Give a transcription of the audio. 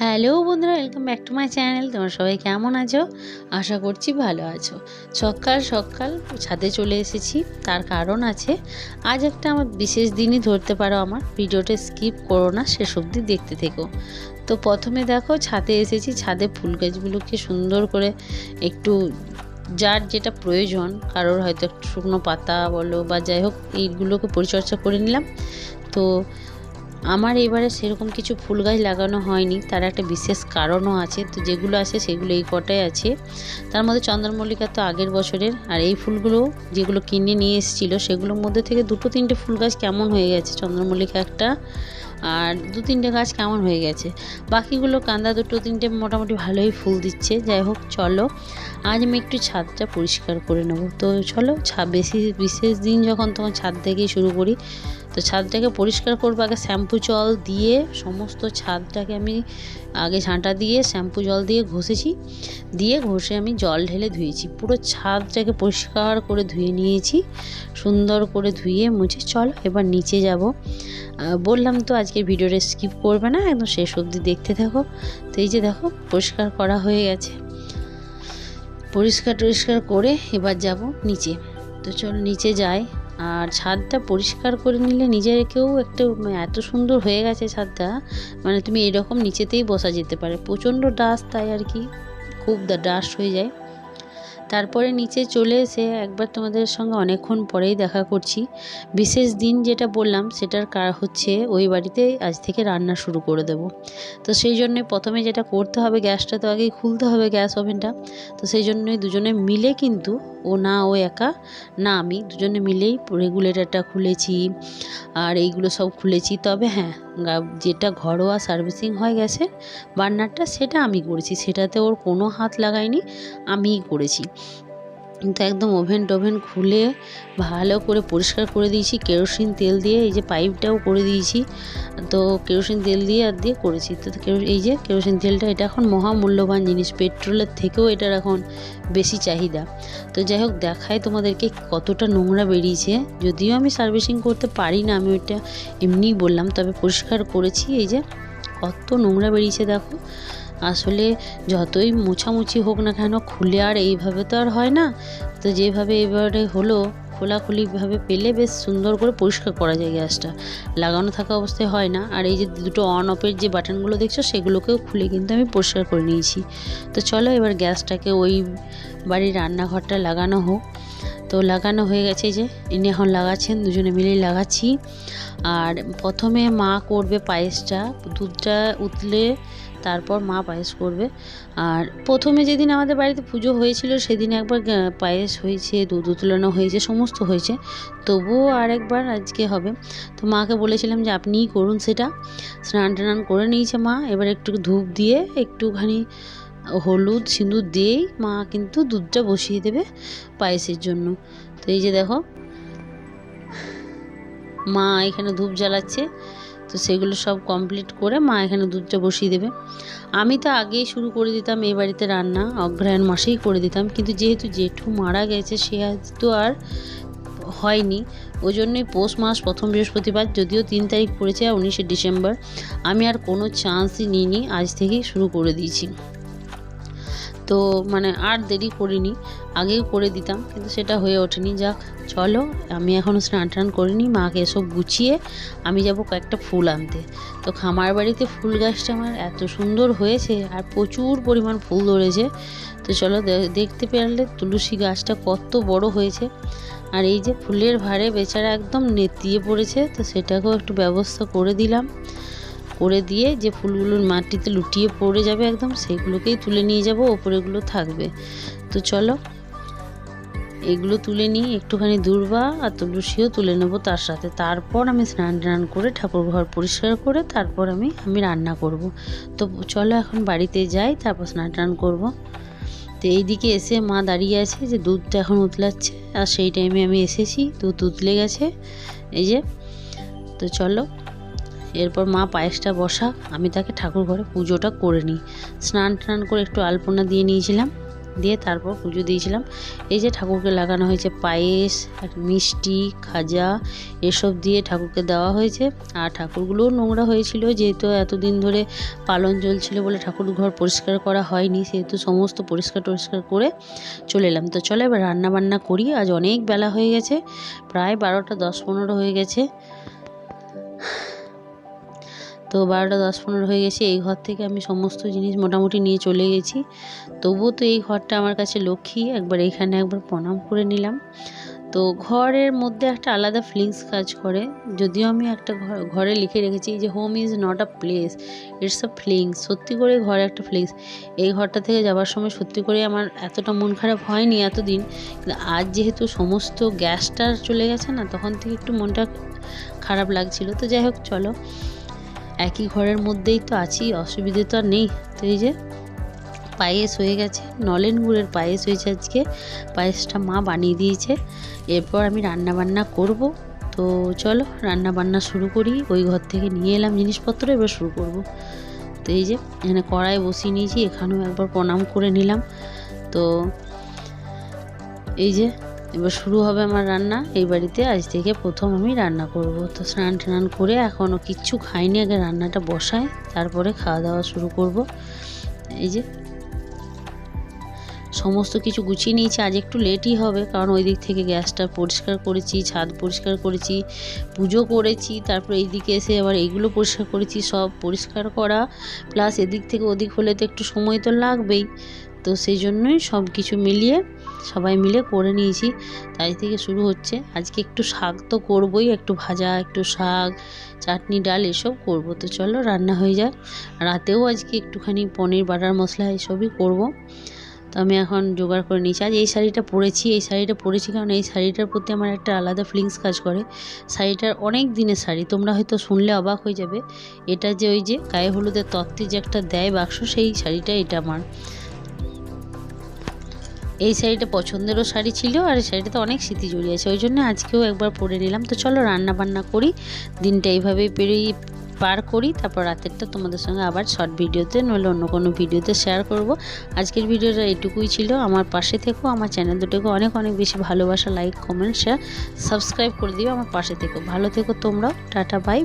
Hello বন্ধুরা welcome back to my channel তোমরা সবাই কেমন আছো? আশা করছি ভালো আছো। সকাল সকাল ছাদে চলে এসেছি, তার কারণ আছে, আজ একটা আমার বিশেষ দিনই ধরতে পারো আমার। ভিডিওটা স্কিপ করো না, শেষ অবধি দেখতে থেকো। তো প্রথমে দেখো, ছাদে এসেছি, ছাদে ফুল গাছগুলোকে সুন্দর করে একটু যার যেটা প্রয়োজন, কারোর হয়তো একটু শুকনো পাতা বলো বা যাই হোক, এইগুলোকে পরিচর্যা করে নিলাম। তো আমার এবারে সেরকম কিছু ফুল গাছ লাগানো হয়নি, তার একটা বিশেষ কারণও আছে, তো যেগুলো আছে সেগুলো এই কটাই আছে। তার মধ্যে চন্দ্রমল্লিকা তো আগের বছরের, আর এই ফুলগুলো যেগুলো কিনে নিয়ে এসেছিল, সেগুলোর মধ্যে থেকে দুটো তিনটে ফুল গাছ কেমন হয়ে গেছে? চন্দ্রমল্লিকা একটা আর দু তিনটে গাছ কেমন হয়ে গেছে? বাকিগুলো কান্দা দুটো তিনটে মোটামুটি ভালোই ফুল দিচ্ছে। যাই হোক, চলো আজ আমি একটু ছাদটা পরিষ্কার করে নেব। তো চলো, ছা বেশি বিশেষ দিন যখন তখন ছাদ থেকেই শুরু করি, তো ছাদটাকে পরিষ্কার করব। আগে শ্যাম্পু জল দিয়ে সমস্ত ছাদটাকে আমি আগে ঝাঁটা দিয়ে শ্যাম্পু জল দিয়ে ঘষেছি। দিয়ে ঘষে আমি জল ঢেলে ধুয়েছি। পুরো ছাদটাকে পরিষ্কার করে ধুয়ে নিয়েছি। সুন্দর করে ধুয়ে মুছে চলো এবার নিচে যাব। বললাম তো আজকে ভিডিওটা স্কিপ করবে না, একদম শেষ অবধি দেখতে থাকো। তো এই যে দেখো, পরিষ্কার করা হয়ে গেছে। পরিষ্কার টরিষ্কার করে এবার যাব নিচে। তো চলো নিচে যাই। আর ছাদটা পরিষ্কার করে নিলে নিজেকেও একটা এত সুন্দর হয়ে গেছে ছাদটা। মানে তুমি এরকম নিচেতেই বসা যেতে পারে। প্রচণ্ড ডাস্ট তাই আর কি, খুব ডাস্ট হয়ে যায়। তারপরে নিচে চলে এসে একবার তোমাদের সঙ্গে অনেকক্ষণ পরেই দেখা করছি। বিশেষ দিন যেটা বললাম, সেটার কার হচ্ছে, ওই বাড়িতে আজ থেকে রান্না শুরু করে দেব। তো সেই জন্যে প্রথমে যেটা করতে হবে, গ্যাসটা তো আগেই খুলতে হবে গ্যাস ওভেনটা। তো সেই জন্যই দুজনে মিলে কিন্তু ও না, ও একা, না আমি, দুজনে মিলেই রেগুলেটরটা খুলেছি, আর এইগুলো সব খুলেছি। তবে হ্যাঁ যেটা ঘরোয়া সার্ভিসিং হয় গ্যাসের বার্নারটা সেটা আমি করেছি। সেটাতে ওর কোনো হাত লাগাইনি, আমিই করেছি। কিন্তু একদম ওভেন টোভেন খুলে ভালো করে পরিষ্কার করে দিয়েছি, কেরোসিন তেল দিয়ে এই যে পাইপটাও করে দিয়েছি। তো কেরোসিন তেল দিয়ে আর দিয়ে করেছি। তো এই যে কেরোসিন তেলটা এটা এখন মহামূল্যবান জিনিস, পেট্রোলের থেকেও এটার এখন বেশি চাহিদা। তো যাই হোক দেখায় তোমাদেরকে কতটা নোংরা বেরিয়েছে। যদিও আমি সার্ভিসিং করতে পারি না, আমি ওইটা এমনিই বললাম, তবে পরিষ্কার করেছি। এই যে কত নোংরা বেরিয়েছে দেখো। আসলে যতই মোছামুছি হোক না কেন খুলে আর এইভাবে তো আর হয় না। তো যেভাবে এবারে হলো, খোলাখুলিভাবে পেলে বেশ সুন্দর করে পরিষ্কার করা যায় গ্যাসটা। লাগানো থাকা অবস্থায় হয় না। আর এই যে দুটো অন অফের যে বাটনগুলো দেখছ, সেগুলোকেও খুলে কিন্তু আমি পরিষ্কার করে নিয়েছি। তো চলো এবার গ্যাসটাকে ওই বাড়ির রান্নাঘরটা লাগানো হোক। তো লাগানো হয়ে গেছে যে ইনি এখন লাগাচ্ছেন, দুজনে মিলেই লাগাচ্ছি। আর প্রথমে মা করবে পায়েসটা। দুধটা উতলে তারপর মা পায়েস করবে। আর প্রথমে যেদিন আমাদের বাড়িতে পুজো হয়েছিল, সেদিন একবার পায়েস হয়েছে, দুধ উতলানো হয়েছে, সমস্ত হয়েছে। তবুও আরেকবার আজকে হবে। তো মাকে বলেছিলাম যে, আপনিই করুন সেটা। স্নান টান করে নিয়েছে মা। এবার একটু ধূপ দিয়ে একটুখানি হলুদ সিঁদুর দিয়েই মা কিন্তু দুধটা বসিয়ে দেবে পায়েসের জন্য। তো এই যে দেখো, মা এখানে ধূপ জ্বালাচ্ছে। তো সেগুলো সব কমপ্লিট করে মা এখানে দুধটা বসিয়ে দেবে। আমি তো আগেই শুরু করে দিতাম এই বাড়িতে রান্না, অগ্রহায়ণ মাসেই করে দিতাম। কিন্তু যেহেতু জেঠু মারা গেছে, সে তো আর হয়নি। ওই জন্যই পৌষ মাস, প্রথম বৃহস্পতিবার, যদিও তিন তারিখ পড়েছে উনিশে ডিসেম্বর। আমি আর কোনো চান্সই নিইনি, আজ থেকেই শুরু করে দিয়েছি। তো মানে আর দেরি করিনি আগেও করে দিতাম, কিন্তু সেটা হয়ে ওঠেনি। যাক, চলো, আমি এখনও স্নান টান করিনি, মাকে এসব গুছিয়ে আমি যাব কয়েকটা ফুল আনতে। তো খামার বাড়িতে ফুল গাছটা আমার এত সুন্দর হয়েছে, আর প্রচুর পরিমাণ ফুল ধরেছে। তো চলো দেখতে পারলে তুলসী গাছটা কত বড় হয়েছে। আর এই যে ফুলের ভারে বেচারা একদম নেতিয়ে পড়েছে, তো সেটাকেও একটু ব্যবস্থা করে দিলাম। করে দিয়ে যে ফুলগুলো মাটিতে লুটিয়ে পড়ে যাবে একদম, সেগুলোকেই তুলে নিয়ে যাব, ওপরেগুলো থাকবে। তো চলো, এগুলো তুলে নিয়ে একটুখানি দূর্বা আর তুলসীও তুলে নেব তার সাথে। তারপর আমি স্নান টান করে ঠাকুর ঘর পরিষ্কার করে তারপর আমি আমি রান্না করব। তো চলো এখন বাড়িতে যাই, তারপর স্নান টান করব। তো এই দিকে এসে মা দাঁড়িয়ে আছে যে দুধটা এখন উতলাচ্ছে, আর সেই টাইমে আমি এসেছি, দুধ উতলে গেছে। এই যে, তো চলো। এরপর মা পায়েসটা বসা, আমি তাকে ঠাকুর ঘরে পুজোটা করে নিই। স্নান টান করে একটু আলপনা দিয়ে নিয়েছিলাম, দিয়ে তারপর পুজো দিয়েছিলাম। এই যে ঠাকুরকে লাগানো হয়েছে পায়েস মিষ্টি, খাজা, এসব দিয়ে ঠাকুরকে দেওয়া হয়েছে। আর ঠাকুরগুলোও নোংরা হয়েছিল, যেহেতু এতদিন ধরে পালন চলছিল বলে ঠাকুর ঘর পরিষ্কার করা হয়নি, সেহেতু সমস্ত পরিষ্কার টরিষ্কার করে চলে এলাম। তো চলো এবার রান্না বান্না করি, আজ অনেক বেলা হয়ে গেছে, প্রায় বারোটা দশ পনেরো হয়ে গেছে। তো বারোটা দশ পনেরো হয়ে গেছে, এই ঘর থেকে আমি সমস্ত জিনিস মোটামুটি নিয়ে চলে গেছি। তবুও তো এই ঘরটা আমার কাছে লক্ষ্মী, একবার এখানে একবার প্রণাম করে নিলাম। তো ঘরের মধ্যে একটা আলাদা ফিলিংস কাজ করে। যদিও আমি একটা ঘর লিখে রেখেছি যে home is not a place it's a feelings সত্যি করে ঘরে একটা ফিলিংস এই ঘরটা থেকে যাওয়ার সময় সত্যি করে আমার এতটা মন খারাপ হয়নি এতদিন। কিন্তু আজ যেহেতু সমস্ত গ্যাসটা চলে গেছে না, তখন থেকে একটু মনটা খারাপ লাগছিল। তো যাই হোক, চলো। একই ঘরের মধ্যেই তো আছি, অসুবিধে তো আর নেই। তো এই যে পায়েস হয়ে গেছে, নলেন গুড়ের পায়েস হয়েছে আজকে। পায়েসটা মা বানিয়ে দিয়েছে। এরপর আমি রান্না বান্না করব। তো চলো রান্না বান্না শুরু করি। ওই ঘর থেকে নিয়ে এলাম জিনিসপত্র, এবার শুরু করব। তো এই যে, এখানে কড়াই বসিয়ে নিয়েছি, এখানেও একবার প্রণাম করে নিলাম। তো এই যে এবার শুরু হবে আমার রান্না। এই বাড়িতে আজ থেকে প্রথম আমি রান্না করব। তো স্নান টান করে এখনও কিচ্ছু খাইনি, আগে রান্নাটা বসাই, তারপরে খাওয়া দাওয়া শুরু করব। এই যে সমস্ত কিছু গুছিয়ে নিয়েছি, আজ একটু লেটই হবে, কারণ ওই দিক থেকে গ্যাসটা পরিষ্কার করেছি, ছাদ পরিষ্কার করেছি, পুজো করেছি, তারপর এইদিকে এসে আবার এইগুলো পরিষ্কার করেছি, সব পরিষ্কার করা। প্লাস এদিক থেকে ওদিক হলে তো একটু সময় তো লাগবেই। তো সেই জন্যই সব কিছু মিলিয়ে সবাই মিলে করে নিয়েছি। তাই থেকে শুরু হচ্ছে। আজকে একটু শাক তো করবই, একটু ভাজা, একটু শাক, চাটনি, ডাল এসব করব। তো চলো রান্না হয়ে যাক। রাতেও আজকে একটুখানি পনির, বাটার মশলা এসবই করব। তো আমি এখন জোগাড় করে নিয়েছি। আজ এই শাড়িটা পরেছি, এই শাড়িটা পরেছি কারণ এই শাড়িটার প্রতি আমার একটা আলাদা ফিলিংস কাজ করে। শাড়িটার অনেক দিনের শাড়ি, তোমরা হয়তো শুনলে অবাক হয়ে যাবে। এটা যে ওই যে গায়ে হলুদের তত্ত্বে যে একটা দেয় বাক্স, সেই শাড়িটা এটা আমার। এই শাড়িটা পছন্দেরও শাড়ি ছিল আর এই শাড়িটাতে অনেক স্মৃতি জড়িয়ে আছে ওই জন্য আজকেও একবার পরে নিলাম। তো চলো রান্না বান্না করি, দিনটা এইভাবেই পেরিয়ে পার করি, তারপর রাতেরটা তোমাদের সঙ্গে আবার শর্ট ভিডিওতে নইলে অন্য কোনো ভিডিওতে শেয়ার করব। আজকের ভিডিওটা এটুকুই ছিল, আমার পাশে থেকো, আমার চ্যানেল দুটোকে অনেক অনেক বেশি ভালোবাসা লাইক কমেন্ট শেয়ার সাবস্ক্রাইব করে দিও, আমার পাশে থেকো। ভালো থেকো তোমরাও, টাটা বাই